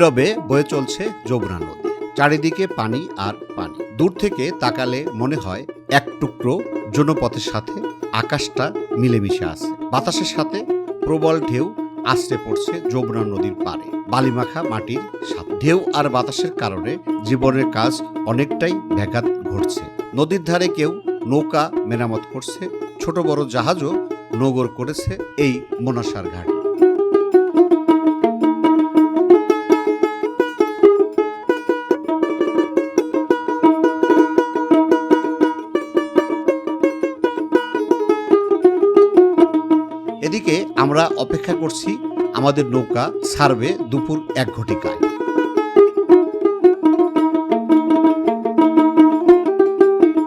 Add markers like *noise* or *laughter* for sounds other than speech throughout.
নীরবে বয়ে চলছে যমুনা নদী। চারিদিকে পানি আর পানি। দূর থেকে তাকালে মনে হয় এক টুকরো জনপথের সাথে আকাশটা মিলেমিশে আছে। বাতাসের সাথে প্রবল ঢেউ আশ্রে পড়ছে যমুনা নদীর পারে বালিমাখা মাটির সাথে। ঢেউ আর বাতাসের কারণে জীবনের কাজ অনেকটাই ব্যাঘাত ঘটছে। নদীর ধারে কেউ নৌকা মেরামত করছে, ছোট বড় জাহাজও নগর করেছে এই মনাসার ঘাটে। আমরা অপেক্ষা করছি আমাদের নৌকা সার্ভে দুপুর এক ঘটিকায়।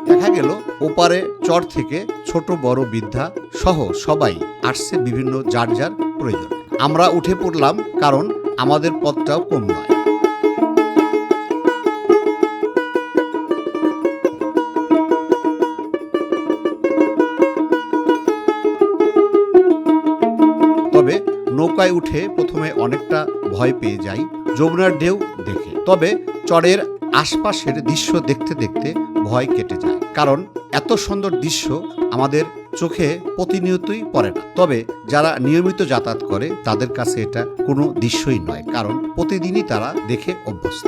দেখা গেল, ওপারে চর থেকে ছোট বড় বৃদ্ধা সহ সবাই আসছে বিভিন্ন যার যার প্রয়োজন। আমরা উঠে পড়লাম কারণ আমাদের পথটাও কম নয়। নৌকায় উঠে প্রথমে অনেকটা ভয় পেয়ে যাই, যমুনার ঢেউ দেখে। তবে চরের আশপাশের দৃশ্য দেখতে দেখতে ভয় কেটে যায়, কারণ এত সুন্দর দৃশ্য আমাদের চোখে প্রতিনিয়তই পড়ে না। তবে যারা নিয়মিত যাতায়াত করে, তাদের কাছে এটা কোনো দৃশ্যই নয়, কারণ প্রতিদিনই তারা দেখে অভ্যস্ত।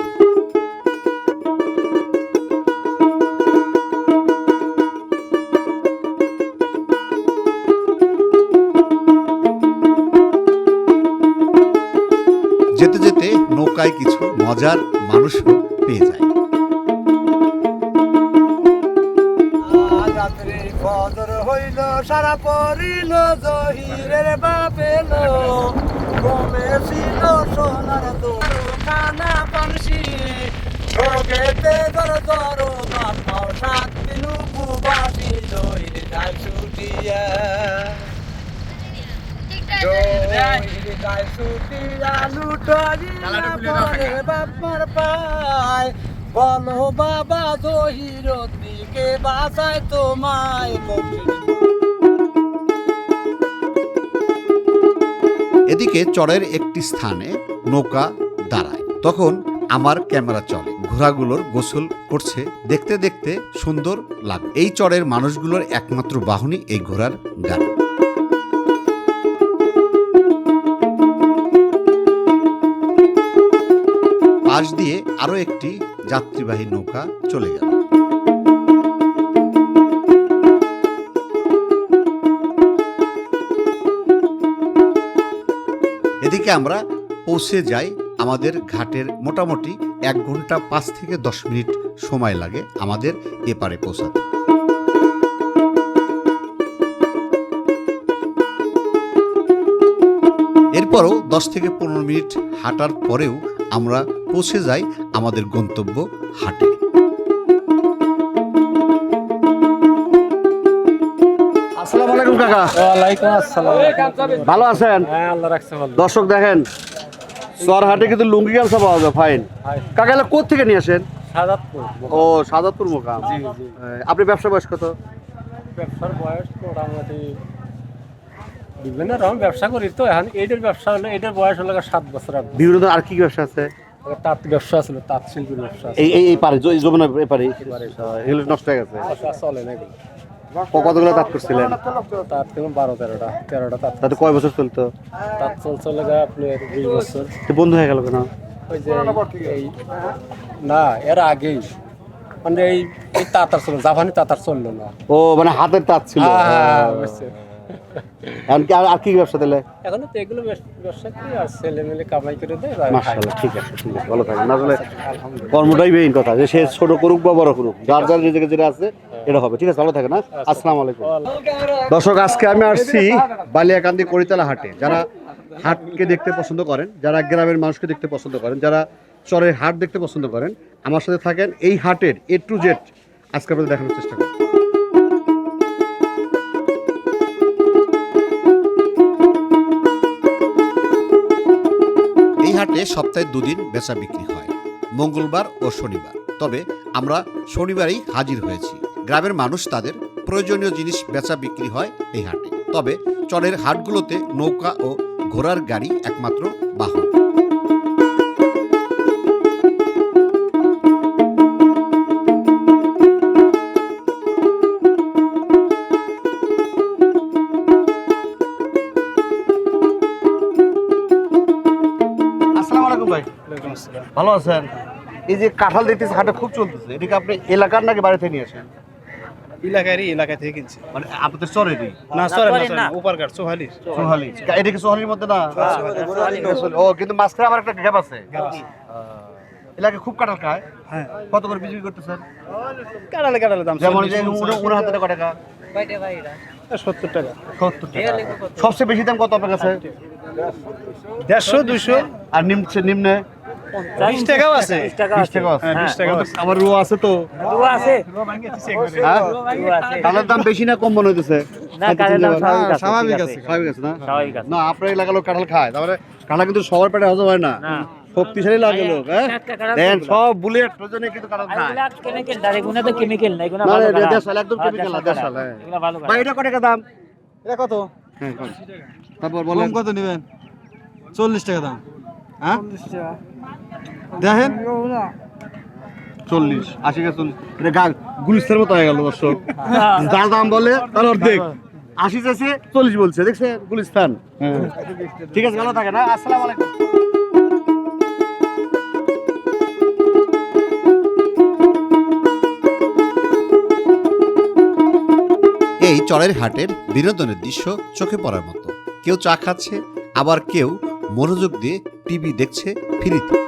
যেতে যেতে নৌকায় কিছু মজার মানুষও পেয়ে যায়। ফজর হইল সারা পড়িল জহিরের বাপেল কমে ছিল সোনার দোকানা পানসি ঢোকেতে দর দর বাপাও সাত দিন উপবাসী জহির যায় ছুটিয়া। জহির বাপার পায়। বলো বাবা দিকে তোমায় এদিকে চরের একটি স্থানে নৌকা দাঁড়ায়। তখন আমার ক্যামেরা চলে। ঘোড়াগুলোর গোসল করছে। দেখতে দেখতে সুন্দর লাগে এই চরের মানুষগুলোর একমাত্র বাহনই এই ঘোড়ার গাড়ি। পাশ দিয়ে আরও একটি যাত্রীবাহী নৌকা চলে গেল। এদিকে আমরা পৌঁছে যাই আমাদের ঘাটের মোটামুটি এক ঘণ্টা পাঁচ থেকে দশ মিনিট সময় লাগে আমাদের এপারে পৌঁছাতে। এরপরও দশ থেকে পনেরো মিনিট হাঁটার পরেও আমরা পৌঁছে যাই আমাদের গন্তব্য হাটে। আসসালামু আলাইকুম কাকা। ওয়ালাইকুম আসসালাম। ভালো আছেন? হ্যাঁ আল্লাহ রাখছে ভালো। দর্শক দেখেন চরহাটে কিন্তু লুঙ্গি গামছা পাওয়া যায় ফাইন কাকা এলা কোথা থেকে নিয়ে আসেন? সাদাতপুর ও সাদাতপুর মোকাম। জি জি। আপনি ব্যবসা বয়স কত? ব্যবসার বয়স মোটামুটি বিভিন্ন রকম ব্যবসা করি তো। এখন এইটার ব্যবসা হলো এইটার বয়স হলো সাত বছর আগে। বিভিন্ন আর কি কি ব্যবসা আছে? তাঁত ব্যবসা ছিল তাঁত শিল্পীর ব্যবসা এই এই এই পারে জ- যমুনা এপারে। এগুলো নষ্ট হয়ে গেছে? ব্যবসা চলে না এগুলো। কতগুলো তাঁত করছিলেন? তাঁত কেমন বারো তেরোটা তেরোটা তাঁত। তাতে কয় বছর চলতো? তাঁত চল চলে গা আপনার বিশ বছর। বন্ধ হয়ে গেল কেন? ওই যে এই না এর আগেই। মানে এই এই তাঁতার চলল জাপানি তাঁতার চলল না। ও মানে হাতের তাঁত ছিল। হ্যাঁ, হ্যাঁ, বুঝছি। এখন কি আর কি ব্যবসা দিলে এখনও তো এগুলো ব্যবসা করি আর ছেলে মেলে কামাই করে দেয় মাশাআল্লাহ ঠিক আছে ঠিক আছে ভালো থাকেন আসলে আলহামদুলিল্লাহ। কর্মটাই মেইন কথা যে সে ছোট করুক বা বড় করুক যার যার নিজেকে যেটা আছে এটা হবে ঠিক আছে ভালো থাকে না আসসালামু আলাইকুম। দর্শক আজকে আমি আসছি বালিয়াকান্দি করিতলা হাটে। যারা হাটকে দেখতে পছন্দ করেন যারা গ্রামের মানুষকে দেখতে পছন্দ করেন যারা চরের হাট দেখতে পছন্দ করেন আমার সাথে থাকেন এই হাটের এ টু জেড আজকে আপনাদের দেখানোর চেষ্টা করি হাটে সপ্তাহে দুদিন বেচা বিক্রি হয়, মঙ্গলবার ও শনিবার। তবে আমরা শনিবারেই হাজির হয়েছি। গ্রামের মানুষ তাদের প্রয়োজনীয় জিনিস বেচা বিক্রি হয় এই হাটে। তবে চরের হাটগুলোতে নৌকা ও ঘোড়ার গাড়ি একমাত্র বাহন। ভালো আছেন? এই যে কাঁঠাল দেখতেছি হাটে খুব চলতেছে। এদিকে আপনি এলাকার নাকি বাড়িতে থেকে নিয়ে আসেন? এলাকারই এলাকা থেকে কিনছি। মানে আপনাদের চরেরই? না সরে না উপারকার সোহালির। সোহালি। সোহালির মধ্যে না? ও কিন্তু মাঝখানে আবার একটা গ্যাপ আছে। এলাকায় খুব কাঁঠাল খায়। হ্যাঁ। কত করে বিক্রি করতেছেন? কাটালে কাটালে দাম যেমন যে উনার হাতে কয় টাকা? সত্তর টাকা। সত্তর টাকা। সবচেয়ে বেশি দাম কত আপনার কাছে? দেড়শো দুশো আর নিম্নে নিম্নে? বিশ টাকাও আছে? বিশ টাকা আছে হ্যাঁ, বিশ টাকা আবার রুয়া আছে তো। হ্যাঁ? কালের দাম বেশি না কম মনে হইতেছে? না কারের দাম স্বাভাবিক আছে স্বাভাবিক আছে না? না আপনার এলাকার লোক কাঁঠাল খায়। তারপরে কাঁঠাল কিন্তু সবার পেটে হজম হয় না। না। শক্তিশালী লাগে লোক হ্যাঁ? সব বুলেট প্রয়োজনে কিন্তু কাঁঠাল খায়। কেমিক্যাল তো কেমিক্যাল না এগুলো ভালো এটা দেশাল, একদম হ্যাঁ, না, দেশাল দেশাল, কাঁঠাল। হ্যাঁ। এগুলো ভালো ভাই এটা কত টাকা দাম? এটা কত? হ্যাঁ তারপর বলেন। কত নেবেন? চল্লিশ টাকা দাম। হ্যাঁ? দেখেন? চল্লিশ আশি টাকা চল্লিশ গুলিস্তার মতো হয়ে গেল দর্শক। *laughs* যার দাম বলে তার অর্ধেক। আশি চাইছে চল্লিশ বলছে। দেখছে গুলিস্তান। হ্যাঁ। ঠিক আছে ভালো থাকে না আসসালাম আলাইকুম। এই চরের হাটের বিনোদনের দৃশ্য চোখে পড়ার মতো। কেউ চা খাচ্ছে আবার কেউ মনোযোগ দিয়ে টিভি দেখছে ফ্রিতে।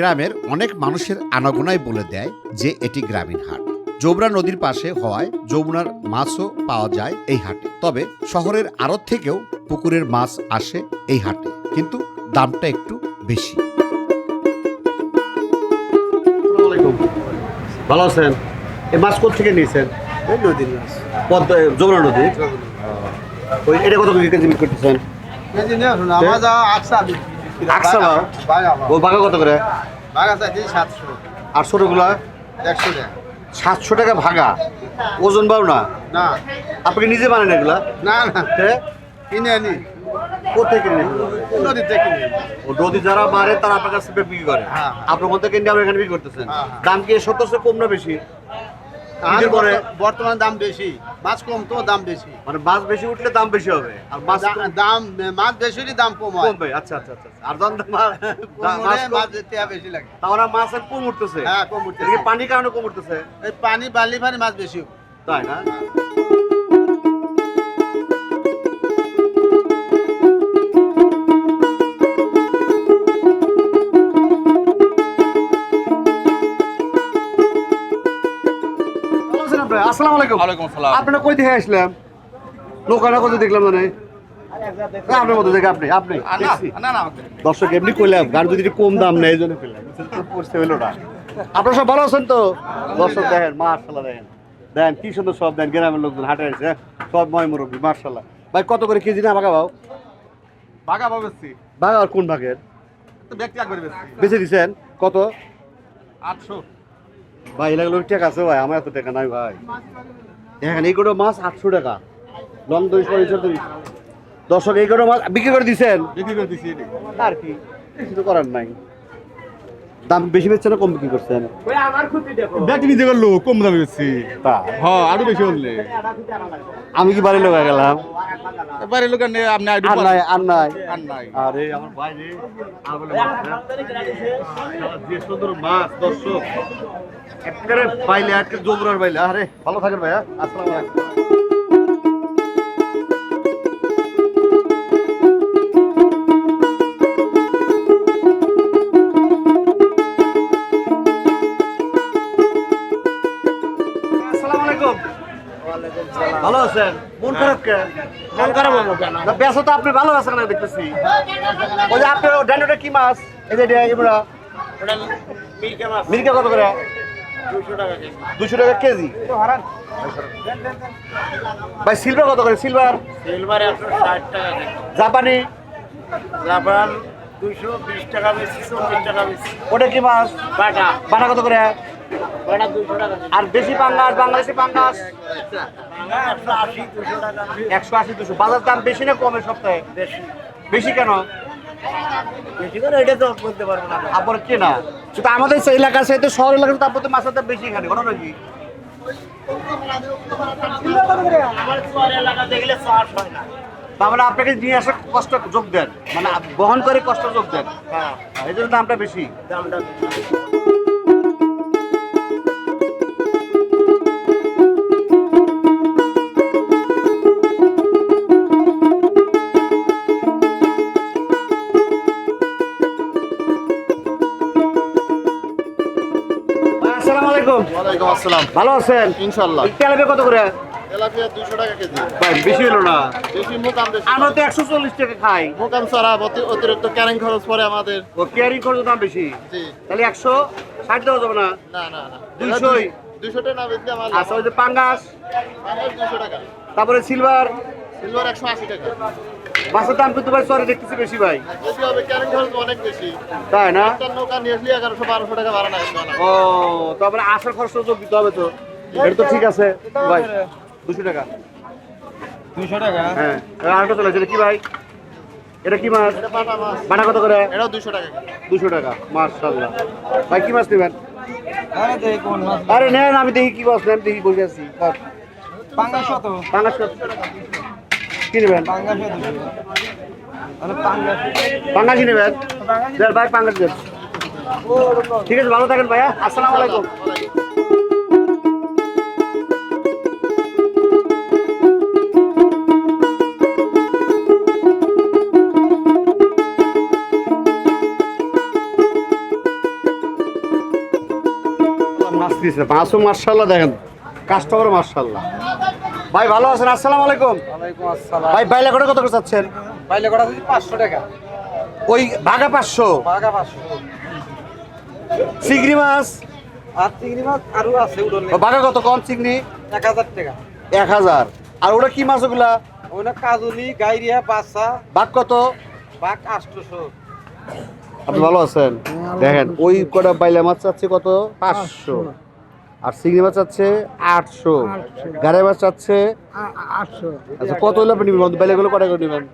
গ্রামের অনেক মানুষের আনাগোনায় বলে দেয় যে এটি গ্রামীণ হাট। যমুনা নদীর পাশে হওয়ায় যমুনার মাছও পাওয়া যায় এই হাটে। তবে শহরের আড়ত থেকেও পুকুরের মাছ আসে এই হাটে কিন্তু দামটা একটু বেশি। ভালো আছেন? এই মাছ কোথা থেকে নিয়েছেন নদীর মাছ। পদ্মা যমুনা নদী? ওই এটা কত কেজি বিক্রি করতেছেন? আমার যা আকসা আকসা বা? ও বাঘা কত করে? বাঘা চাইছি সাতশো। আর ছোটগুলা একশো টাকা। সাতশো টাকা ভাগা? ওজন বাও না? না। আপনি নিজে বানান এগুলা? না না। হ্যাঁ? কিনে আনি। কোথায় কিনে। ও নদী যারা মারে তারা আপনার কাছে বিক্রি করে। হ্যাঁ। আপনার মধ্যে কিনে আমরা এখানে বিক্রি করতেছেন। হ্যাঁ, হ্যাঁ। দাম কি সত্তরশো কম না বেশি? আর পরে? বর্তমান দাম বেশি। মাছ কম তো দাম বেশি। মানে মাছ বেশি উঠলে দাম বেশি হবে। আর মাছ দাম মাছ বেশি হলে দাম কম হয়। কমবে আচ্ছা আচ্ছা আচ্ছা আর দাম মাছ তেয়া বেশি লাগে। তাহলে মাছের কম উঠতেছে। হ্যাঁ কম উঠছে পানি কারণে কম উঠতেছে। এই পানি বালি ফানি মাছ বেশি। তাই না? ভালো আছেন আপনি? আসসালামু। আলাইকুম। আপনারা কই থেকে আসলাম লোকানা কত দেখলাম না আপনার মতো দেখে আপনি আপনি। দর্শক এমনি কইলাম যদি কম দাম নেই এই জন্য হইল না। আপনারা সব ভালো আছেন তো? দর্শক দেখেন মার্শাল্লাহ দেখেন। দেন কি সুন্দর সব দেন গ্রামের লোকজন হাটে আসছে হ্যাঁ? সব ময় মুরব্বী মার্শাল্লাহ ভাই কত করে কেজি না বাঘা বাবু বাঘা পাবেছি বাঘা আর কোন ভাগের বেঁচে দিছেন? কত? আটশো। ভাই এলাকা লোক টাকা আছে ভাই আমার এত টাকা নাই ভাই। দেখেন এই কটা মাছ আটশো টাকা। লং দই দর্শক এই করে মাছ বিক্রি করে দিচ্ছেন বিক্রি করে দিচ্ছি আর কি? কিছু করার নাই। দাম বেশি বেচছে না কম বিক্রি করছেন ব্যক্তি নিজে করল কম দামে বেশি তা। হ্যাঁ আরও বেশি হলে আমি কি বাড়ির লোক গেলাম? এবারে লোক আপনি আইডি আর নাই আর নাই। আর নাই। আরে আমার ভাই রে। আর মাছ যে সুন্দর মাছ দর্শক একেবারে বাইলে আটকে জমরার বাইলে আরে ভালো থাকেন ভাইয়া। আসসালামু আলাইকুম। ভালো আছেন? মন খারাপ কে? মন খারাপ হব কেন? বেসো তো আপনি ভালো আছেন না দেখতেছি। ওই যে আপনার ডান্ডোটা কি মাছ? এই যে এগুলা মির্কা কত করে? দুশো টাকা কেজি। ভাই সিলভার কত করে? সিলভার সিলভার একশো ষাট টাকা। জাপানি? জাপান দুইশো বিশ টাকা বেশি চল্লিশ টাকা বেশি। ওটা কি মাছ? বাটা। বাটা কত করে? আর বেশি পাঙ্গাস বাংলাদেশি পাঙ্গাস? একশো আশি দুশো। দুশো বাজার দাম বেশি না কমে সপ্তাহে? বেশি। বেশি কেন? বেশি করে এটা তো বলতে পারব না আপনার কেনা সেটা আমাদের এলাকার সাথে শহর এলাকার মাছের দাম বেশি এখানে ঘটনা কি? না। আপনাকে নিয়ে আসা কষ্ট যোগ দেন। মানে বহন করে কষ্ট যোগ দেন। হ্যাঁ। এই জন্য দামটা বেশি। দামটা আলাইকুম। ওয়ালাইকুম আসসালাম। ভালো আছেন? ইনশাল্লাহ তেলাপে কত করে? তেলাপিয়া দুশো টাকা কেজি। ভাই বেশি হলো না। বেশি মুকাম বেশি। আমরা তো একশো চল্লিশ টাকা খাই। মুকাম অতি- অতিরিক্ত ক্যারিং খরচ পড়ে আমাদের। ও কেয়ারিং খরচ দাম বেশি? জি। তাহলে একশো ষাট দেওয়া যাবে না? না না না। দুইশোই? দুশো টাকা বেশি আমার আচ্ছা ওই যে পাঙ্গাস। দুশো টাকা। তারপরে সিলভার। সিলভার একশো আশি টাকা। মাছের দাম কিন্তু ভাই সরে দেখতেছি বেশি ভাই। বেশি হবে ক্যারিং খরচ অনেক বেশি। তাই না? নৌকা নিয়ে আসলে এগারোশো বারোশো টাকা ভাড়া লাগবে ও তারপরে আসার খরচ যোগ দিতে হবে তো। এটা তো ঠিক আছে ভাই। দুশো টাকা। দুশো টাকা? হ্যাঁ আরেকটা চলে এটা কি ভাই? এটা কি মাছ? এটা বাটা কত করে? এটাও দুশো টাকা। দুশো টাকা ভাই কি মাছ নেবেন? আরে দেখ কোন আরে নেন আমি দেখি কি মাছ নেন দেখি বসে আছি। পাঙ্গাস কত? পাঙ্গাস কত? কি নেবেন? পাঙ্গাস নেবেন। ভাই পাঙ্গাস দেন। ঠিক আছে, ভালো থাকেন, ভাইয়া। আসসালামু আলাইকুম। মাছ দিয়েছে মাছও মার্শাল্লাহ দেখেন। কাস্টমার মার্শাল্লাহ ভাই ভালো আছেন? আসসালামু আলাইকুম। ওয়ালাইকুম আসসালাম। ভাই বাইলা করে কত করে চাচ্ছেন? পাইলে কটা দিচ্ছি পাঁচশো টাকা। ওই ভাগা পাঁচশো? বাঘা পাঁচশো। চিংড়ি মাছ? আর চিংড়ি মাছ আরও আছে উড়ন ও বাঘা কত কম চিংড়ি? এক হাজার টাকা। এক হাজার। আর ওটা কি মাছ ওগুলা? ওইটা কাজুলি গাইরিয়া বাচ্চা বাঘ কত? বাঘ আটশোশো। আপনি ভালো আছেন? দেখেন ওই কটা বাইলা মাছ চাচ্ছে কত? পাঁচশো। আর চিংড়ি মাছ আছে আটশো। গাড়ি মাছ আছে আটশো। আচ্ছা কত হলে আপনি নেবেন? বাইলাগুলো কটা করে নেবেন?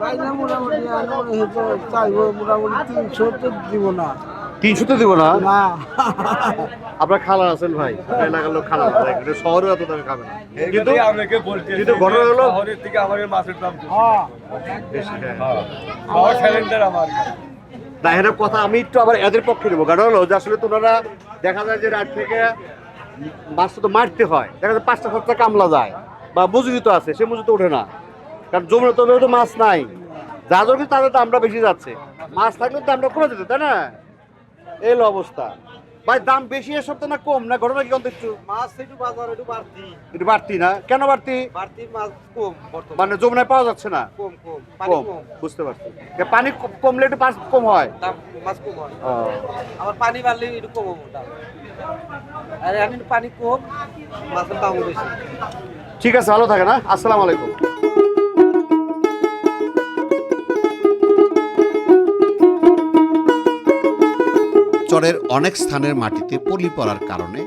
বাইরে মোটামুটি চাইব মোটামুটি তিনশো তো দিব না। তিনশো তো দিব না? না। আপনার খালা আছেন ভাই। এলাকার লোক খালা শহরে এত দামে খাবে না। কিন্তু ঘটনা হলো শহরের থেকে আমাদের মাছের দাম বেশি, হ্যাঁ। আমার। আমার কথা আমি একটু আবার এদের পক্ষে নেব কারণ হলো যে আসলে তোমরা দেখা যায় যে রাত থেকে মাছটা তো মারতে হয়। দেখা যায় পাঁচটা সাতটা কামলা যায় বা মজুরি তো আছে, সে মজুরি তো ওঠে না। কারণ জমির তবে তো মাছ নাই। যা জমি তাদের দামটা বেশি যাচ্ছে। মাছ থাকলে দামটা কমে যেত, তাই না? এই অবস্থা। ভাই দাম বেশি এসব তো না কম? না ঘটনা কি অন্ত একটু? মাছ একটু বাজার একটু বাড়তি। একটু বাড়তি না? কেন বাড়তি? বাড়তি মাছ কম বর্তমানে। মানে যমুনায় পাওয়া যাচ্ছে না? কম কম। পানি কম বুঝতে পারছি। পানি কম- কমলে একটু মাছ কম হয়? দাম মাছ কম হয়। আবার পানি বাড়লে একটু কম হবে দাম। আর এখন পানি কম মাছের দাম বেশি। ঠিক আছে ভালো থাকে না আসসালামু আলাইকুম। চরের অনেক স্থানের মাটিতে পলি পড়ার কারণে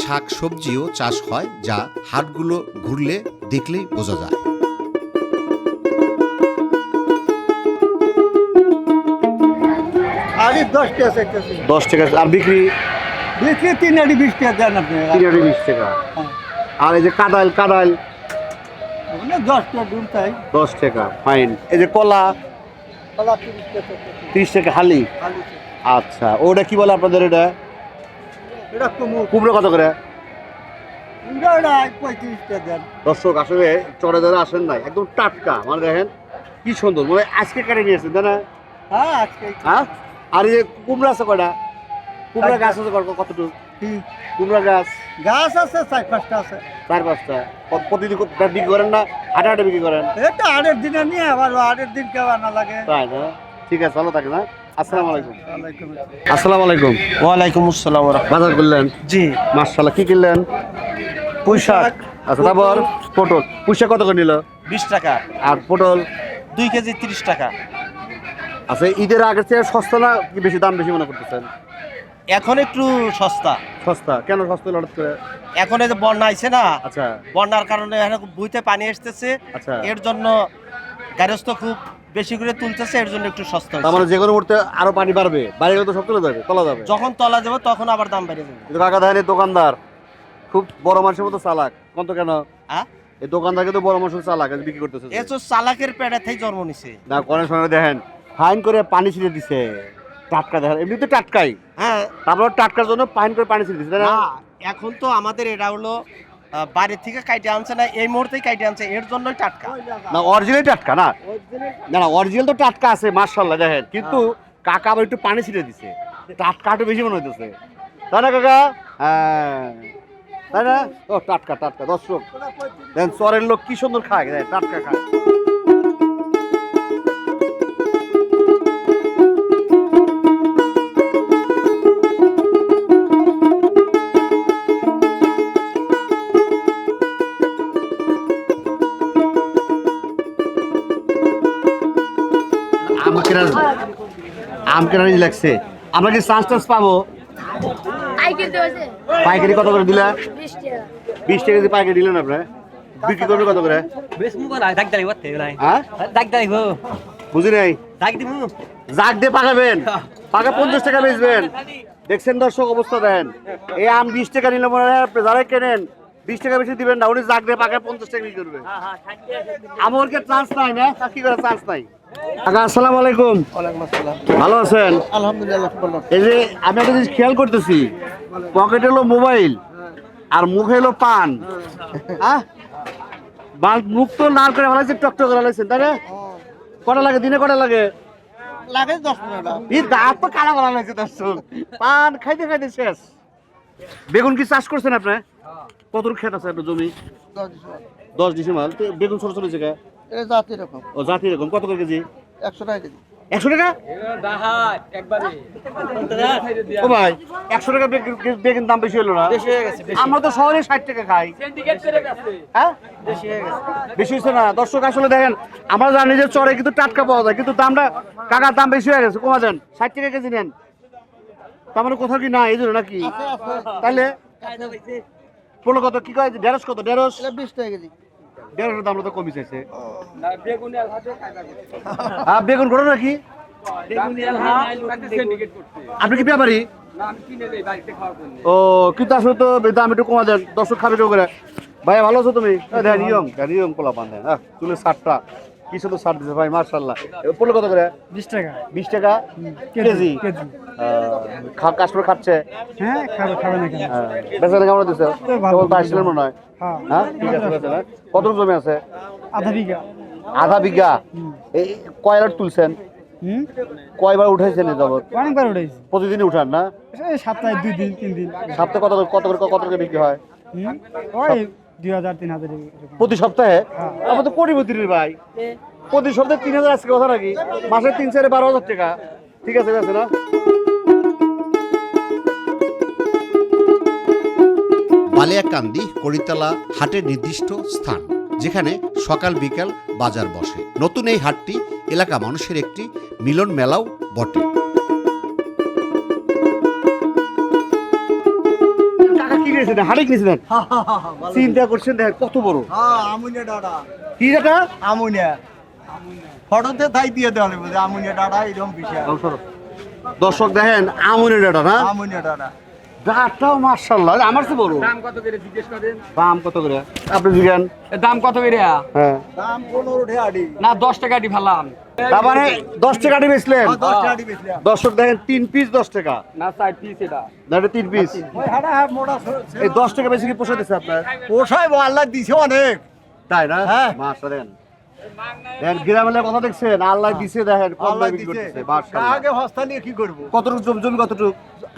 শাক সবজিও চাষ হয় যা হাটগুলো ঘুরলে দেখলেই বোঝা যায়। আরে দশ টাকা চাইতেছি। দশ টাকা আর বিক্রি? বিক্রি তিন আড়ি বিশ টাকা দেন আপনি। তিন হাজার বিশ টাকা। আর এই যে কাদাইল কাদাইল দশ টাকা তাই দশ টাকা ফাইন। এই যে কলা? কলা তিরিশ টাকা তিরিশ টাকা হালি? আলু আচ্ছা ওটা কি বলে আপনাদের এটা? এটা কমু কুমড়ো কত করে? দর্শক আসলে যারা আসেন নাই একদম টাটকা। মানে দেখেন কি সুন্দর। মানে আজকে কেটে নিয়েছেন তাই না? হ্যাঁ আজকে। হ্যাঁ? আর এই কুমড়া আছে কয়টা? কুমড়া গাছ আছে কত- কতটুকু? কুমড়া গাছ? গাছ আছে চার পাঁচটা আছে। চার পাঁচটা। প্রতিদিন বিক্রি করেন না? বিক্রি করেন? এটা আটের দিনে নিয়ে আবার আটের দিন কেউ আনা লাগে। তাই না? ঠিক আছে ভালো থাকে না আসসালামু আলাইকুম। আসসালামু। আলাইকুম। ওয়ালাইকুম আসসালাম বাজার করলেন? জি। মাশাআল্লাহ কি কিনলেন? পুঁই শাক আচ্ছা তারপর? পটল। পুঁই শাক কত করে নিল? বিশ টাকা। আর পটল? দুই কেজি তিরিশ টাকা। আচ্ছা ঈদের আগের চেয়ে সস্তা না কি বেশি দাম বেশি মনে করতেছেন? এখন একটু সস্তা। সস্তা। কেন সস্তা হঠাৎ করে? এখন এই যে বন্যা আইছে না আচ্ছা। বন্যার কারণে এখানে বুইতে পানি আসতেছে আচ্ছা। এর জন্য গার্হস্থ খুব বেশি করে তুলতেছে এর জন্য একটু সস্তা তার মানে যে কোনো মুহূর্তে আরও পানি বাড়বে গেলে তো সব চলে যাবে তলা যাবে। যখন তলা যাবে তখন আবার দাম বেড়ে যাবে। কিন্তু কাকা এই দোকানদার খুব বড় মানুষের মতো চালাক কত কেন? হ্যাঁ? এই দোকানদারকে তো বড় মানুষের চালাক বিক্রি করতেছে এ তো চালাকের পেড়াতেই জন্ম নিছে। না কনের সময় দেখেন ফাইন করে পানি ছিটে দিছে টাটকা দেখেন এমনিতে টাটকাই। হ্যাঁ। তারপর টাটকার জন্য ফাইন করে পানি ছিটে দিছে না এখন তো আমাদের এটা হলো বাইরে থেকে কাইটে আনছে না এই মুহূর্তেই কাইটে আনছে এর জন্যই টাটকা। না অরিজিনাল টাটকা না। না না অরিজিনাল তো টাটকা আছে মার্শাল্লাহ দেখেন। কিন্তু কাকা আবার একটু পানি ছিটে দিছে। টাটকা একটু বেশি মনে হইতেছে। তাই না কাকা? হ্যাঁ। তাই না? ও টাটকা টাটকা দর্শক। দেখেন চরের লোক কি সুন্দর খায় টাটকা খায়। কেনার আম কেনার লাগছে। আমরা কি চান্স টান্স পাবো? পাইকারি কত করে দিলা? বিশ টাকা। দিয়ে পাইকারি দিলেন আপনার? বিক্রি করবে কত করে? হ্যাঁ? দাগ বুঝি নাই? দাগ জাগ দিয়ে পাকাবেন। পাকা পঞ্চাশ টাকা বেচবেন। দেখছেন দর্শক অবস্থা দেন। এই আম বিশ টাকা নিলে মনে হয় আপনি কেনেন বিশ টাকা বেশি দিবেন না উনি জাগ দিয়ে পাকা পঞ্চাশ টাকা বিক্রি করবে। আমার কি চান্স নাই না? কি করে চান্স নাই? কাকা আসসালামু আলাইকুম। ভালো আছেন? আলহামদুলিল্লাহ ভালো এই যে আমি একটা জিনিস খেয়াল করতেছি পকেটে হলো মোবাইল আর মুখে হলো পান। হ্যাঁ বাল মুখ তো লাল করে ফেলাইছে টকটক করে ফেলাইছেন তাই না? কটা লাগে দিনে কটা লাগে? লাগে দশ এই দাঁত তো কালা করা লাগছে দর্শক। পান খাইতে খাইতে শেষ। বেগুন কি চাষ করছেন আপনি? কত ক্ষেত আছে আপনার জমি? দশ ডিসেম্বর। বেগুন ছোট ছোট জায়গা জাতি এরকম। ও জাতি এরকম। কত করে কেজি? একশো টাকা কেজি। একশো টাকা? ও ভাই একশো টাকা বেগুন বেগুন দাম বেশি হলো না? আমরা তো শহরে ষাট টাকা খাই। হ্যাঁ? বেশি হয়েছে না। দর্শক আসলে দেখেন আমরা জানি যে চরে কিন্তু টাটকা পাওয়া যায় কিন্তু দামটা কাকার দাম বেশি হয়ে গেছে। কমা দেন ষাট টাকা কেজি নেন। তার মানে কোথাও কি না এই জন্য নাকি? তাহলে পনেরো কত? কি কয়? ঢেঁড়স কত? ঢেঁড়স? বিশ টাকা কেজি। ঢেঁড়সের দাম তো কমে চাইছে। হ্যাঁ বেগুন করো নাকি? আপনি কি ব্যাপারি ও কিন্তু আসলে তো দাম একটু কমা দেন। দর্শক খাবে কেউ করে। ভাই ভালো আছো তুমি? হ্যাঁ নিয়ম হ্যাঁ দেন কলা পোলা পান তুমি হ্যাঁ চুলের শার্টটা কি সুন্দর শার্ট দিছে ভাই মার্শাল্লাহ পড়ল কত করে? বিশ টাকা। বিশ টাকা? কেজি খা কাস্টমার খাচ্ছে? হ্যাঁ খাবে খাবে না বেচারা কেমন দিচ্ছে কেবল তো আসছিলেন মনে হয়। হ্যাঁ। হ্যাঁ? ঠিক আছে বেচারা কত জমি আছে? আধা বিঘা। আধা বিঘা? এই কয়বার তুলছেন? হুম? কয়বার উঠাইছেন অনেকবার উঠেছি প্রতিদিনই উঠান না? সপ্তাহে দুই দিন তিন দিন। সপ্তাহে কত করে- কত করে কত করে বিক্রি হয়? হুম? ওই দুই হাজার তিন হাজার প্রতি সপ্তাহে? আমার তো কোটিপতি রে ভাই। প্রতি সপ্তাহে তিন হাজার আজকে কথা নাকি? মাসে তিন চারে বারো হাজার টাকা। ঠিক আছে আছে না? বালিয়াকান্দি করিতলা হাটের নির্দিষ্ট স্থান যেখানে সকাল বিকাল বাজার বসে। নতুন এই হাটটি এলাকা মানুষের একটি মিলন মেলাও বটে। নিয়েছিলেন হাটে কিনেছিলেন চিন্তা করছেন দেখেন কত বড়। হ্যাঁ আমুনিয়া ডাটা। কি এটা আমুনিয়া। ফটোতে তাই দিয়ে দেওয়া লাগবে যে আমুনিয়া ডাটা এরকম বিষয়। দর্শক দেখেন আমনের ডাটা না? আমুনিয়া ডাটা। ডাটাও মার্শাল্লাহ আমার তো বড়। দাম কত করে জিজ্ঞেস করেন? দাম কত করে? আপনি জিজ্ঞান দাম কত করে? হ্যাঁ। দাম পনেরো টাকা না দশ টাকা দি ফেলাম তার মানে দশ টাকা দিয়ে বেচলেন? দশ টাকা দর্শক দেখেন তিন পিস দশ টাকা। না চার পিস এটা। এটা তিন পিস এই দশ টাকা বেশি কি পোষা দিচ্ছে আপনার? পোষায় আল্লাহ দিছে অনেক। তাই না? হ্যাঁ। দেখেন গ্রামের কথা দেখছেন? আল্লাহ দিছে দেখেন আল্লাহ দিছে। আগে হস্তা নিয়ে কি করব? কতটুকু জমি জমি কতটুকু?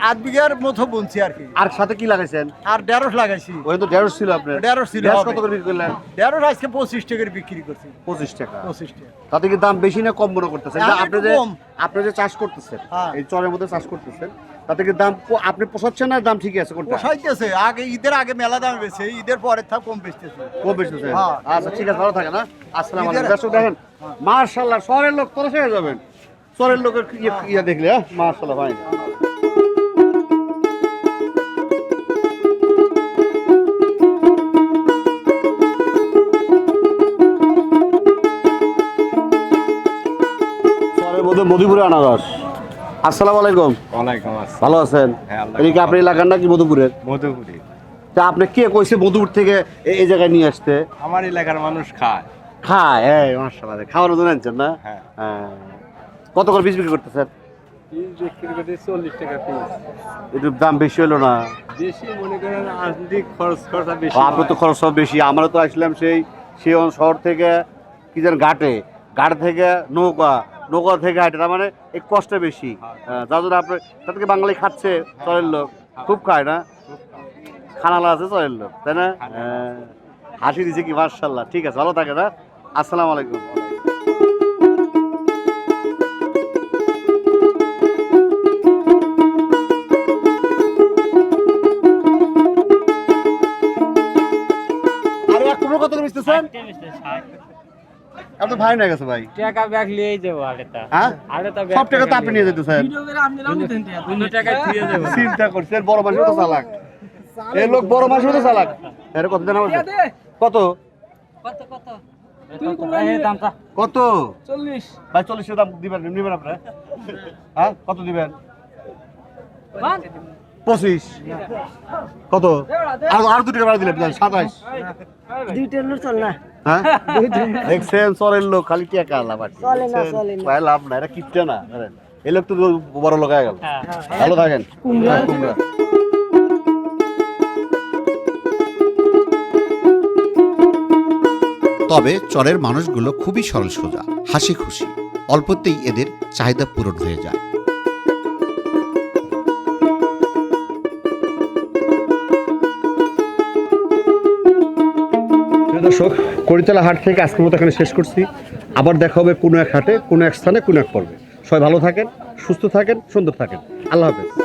আট বিঘার মতো বুনছি আর কি। আর সাথে কি লাগাইছেন? আর ঢেঁড়স লাগাইছি। ওই তো ঢেঁড়স ছিল আপনার। ঢেঁড়স ছিল, কত করে বিক্রি করলেন? ঢেঁড়স আজকে পঁচিশ টাকার বিক্রি করছি। পঁচিশ টাকা। পঁচিশ টাকা। তাতে কি দাম বেশি না কম মনে করতেছেন? আপনি যে আপনি যে চাষ করতেছেন হ্যাঁ। এই চরের মধ্যে চাষ করতেছেন তাতে কি দাম আপনি পোষাচ্ছেন না? দাম ঠিকই আছে কোনটা? পোষাইতেছে। আগে ঈদের আগে মেলা দাম বেছে ঈদের পরে থাক কম বেচতেছে। কম বেশি হ্যাঁ। আচ্ছা ঠিক আছে ভালো থাকে না আসসালামু আলাইকুম। দর্শক দেখেন মার্শাল্লাহ শহরের লোক তরস হয়ে যাবেন। শহরের লোকের ইয়ে ইয়ে দেখলে হ্যাঁ? মার্শাল্লাহ ভাই। তো মধুপুরে আনারস। আসসালামু আলাইকুম। ওয়ালাইকুম আসসালাম। ভালো আছেন? হ্যাঁ, এটা কি আপনার এলাকার নাকি মধুপুরের? মধুপুরি। তা আপনি কে কইছে মধুপুর থেকে এই জায়গায় নিয়ে আসতে? আমার এলাকার মানুষ খায়। খায় এই মাশাআল্লাহ খাওয়ানোর জন্য আনছেন না? হ্যাঁ। হ্যাঁ। কত করে পিস বিক্রি করতেছেন? একটু দাম বেশি হলো না? বেশি মনে করেন আর্থিক খরচ খরচা বেশি ও, আপনার তো খরচ সব বেশি। আমরা তো আসলাম সেই সেই শহর থেকে কি যেন ঘাটে। ঘাট থেকে নৌকা। নৌকা থেকে হাটে তার মানে এই কষ্ট বেশি। হ্যাঁ, যার জন্য আপনার তাদেরকে বাঙালি খাচ্ছে চলের লোক। খুব খায় না? খানালা আছে চলের লোক তাই না? হ্যাঁ। হাসি দিছে কি মার্শাল্লাহ ঠিক আছে ভালো থাকে না আসসালামু আলাইকুম। কত করে বেচতেছেন আপনার ভাই না গেছে ভাই। টাকা ব্যাগ নিয়ে যাব আরেকটা হ্যাঁ? আরেকটা সব টাকা তো আপনি নিয়ে যেতেছেন। দুই টাকা। ফিরে যাব। চিন্তা করছেন বড় মানুষ তো চালাক। এই লোক বড় মানুষ তো চালাক। এর কত জানা বলছে কত? কত চল্লিশ। ভাই চল্লিশের দাম দিবেন নিবেন আপনার হ্যাঁ? কত দিবেন? পঁচিশ। কত? আর আর দুটো টাকা দিলেন সাতাইশ। দুইটার লোক চল না। হ্যাঁ? দেখছেন চলের লোক খালি টাকা লাভ আর চলে না, চলে না। ভাই লাভ না এটা কিপটে না এই লোক তো বড় লোক হয়ে গেল। ভালো থাকেন। হ্যাঁ, কুমড়া। তবে চরের মানুষগুলো খুবই সরল সোজা হাসি খুশি অল্পতেই এদের চাহিদা পূরণ হয়ে যায়। প্রিয় দর্শক, করিতলা হাট থেকে আজকের মতো এখানে শেষ করছি। আবার দেখা হবে কোনো এক হাটে, কোনো এক স্থানে, কোনো এক পর্বে। সবাই ভালো থাকেন, সুস্থ থাকেন, সুন্দর থাকেন। আল্লাহ হাফেজ।